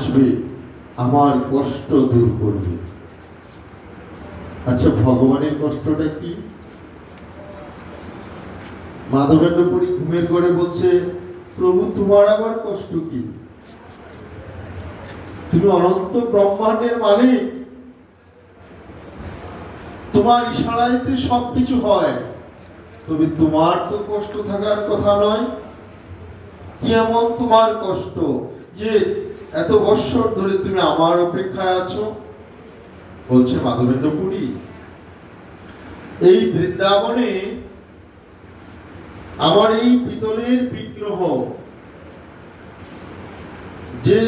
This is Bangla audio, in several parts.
আসবে, আমার কষ্ট দূর করবে। আচ্ছা ভগবানের কষ্টটা কি? মাধবেন্দ্রপুরী ঘুমের ঘরে বলছে, প্রভু, তোমার আবার কষ্ট কি? তুমি অনন্ত ব্রহ্মাণ্ডের মালিক। তোমার ইশারাইতে সবকিছু হয়। তবে তোমার তো কষ্ট থাকার কথা নয়। কি এমন তোমার কষ্ট? যে এত বৎসর ধরে তুমি আমার অপেক্ষায় আছো? বলছে মাধবেন্দ্র পুরী। এই বৃন্দাবনে আমার এই পিতলের বিগ্রহ, যে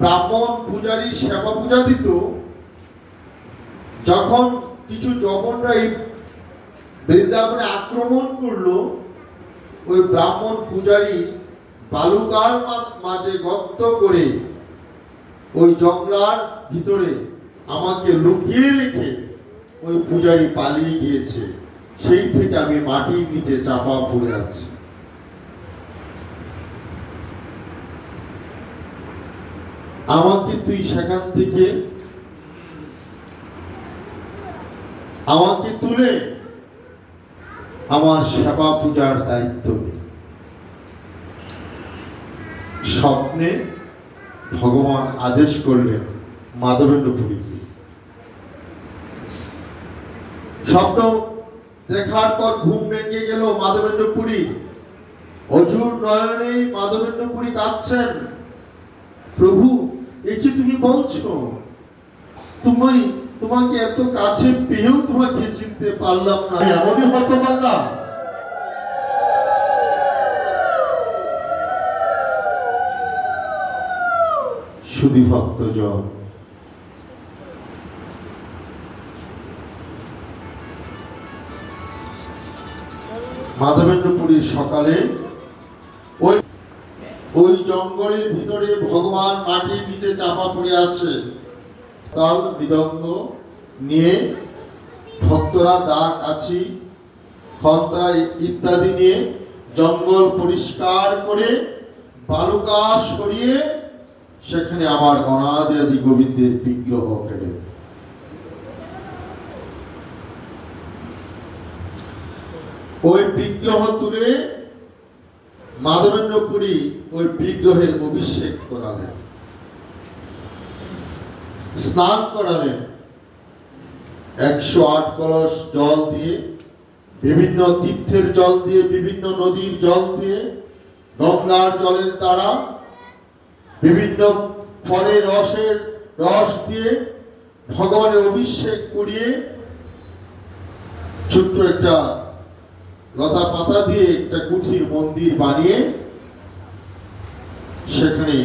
ব্রাহ্মণ পূজারী সেবা পূজা দিত যখন কিছু জগনরা এই বৃন্দাবনে আক্রমণ করল, ওই ব্রাহ্মণ পূজারী বালুকার মাঝে গর্ত করে ওই জংলার ভিতরে আমাকে লুকিয়ে রেখে ওই পূজারি পালিয়ে গিয়েছে। সেই থেকে আমি মাটির নিচে চাপা পড়ে আছি। আমাকে তুই সেখান থেকে আমাকে তুলে আমার সেবা পূজার দায়িত্ব স্বপ্নে ভগবান আদেশ করলেন মাধবেন্দ্র পুরীকে স্বপ্ন দেখার পর ঘুম ভেঙে গেল মাধবেন্দ্র পুরী অজুর নয়নে মাধবেন্দ্র পুরী কাঁদছেন। প্রভু, এ কি তুমি বলছো? তুমি, তোমাকে এত কাছে পেয়েও তোমাকে চিনতে পারলাম না। এমনই হতভাগা শুধু ভক্তজন। মাধবেন্দ্রপুরীর সকালে ওই ওই জঙ্গলের ভিতরে ভগবান মাটির নিচে চাপা পড়ে আছে। তাল মৃদঙ্গ নিয়ে ভক্তরা দা কাছি খন্তা ইত্যাদি নিয়ে জঙ্গল পরিষ্কার করে বালুকা সরিয়ে সেখানে আমার গণাদি গোবিন্দের বিগ্রহ ফেলে। ওই বিগ্রহ তুলে মাধবেন্দ্রপুরী ওই বিগ্রহের অভিষেক করালেন। স্নান করালেন। একশো আট কলস জল দিয়ে, বিভিন্ন তীর্থের জল দিয়ে, বিভিন্ন নদীর জল দিয়ে, গঙ্গার জলের দ্বারা বিভিন্ন ফলে রসের রস দিয়ে ভগবানের অভিষেক করিয়ে ছোট্ট একটা লতা পাতা দিয়ে একটা কুঠির মন্দির বানিয়ে সেখানে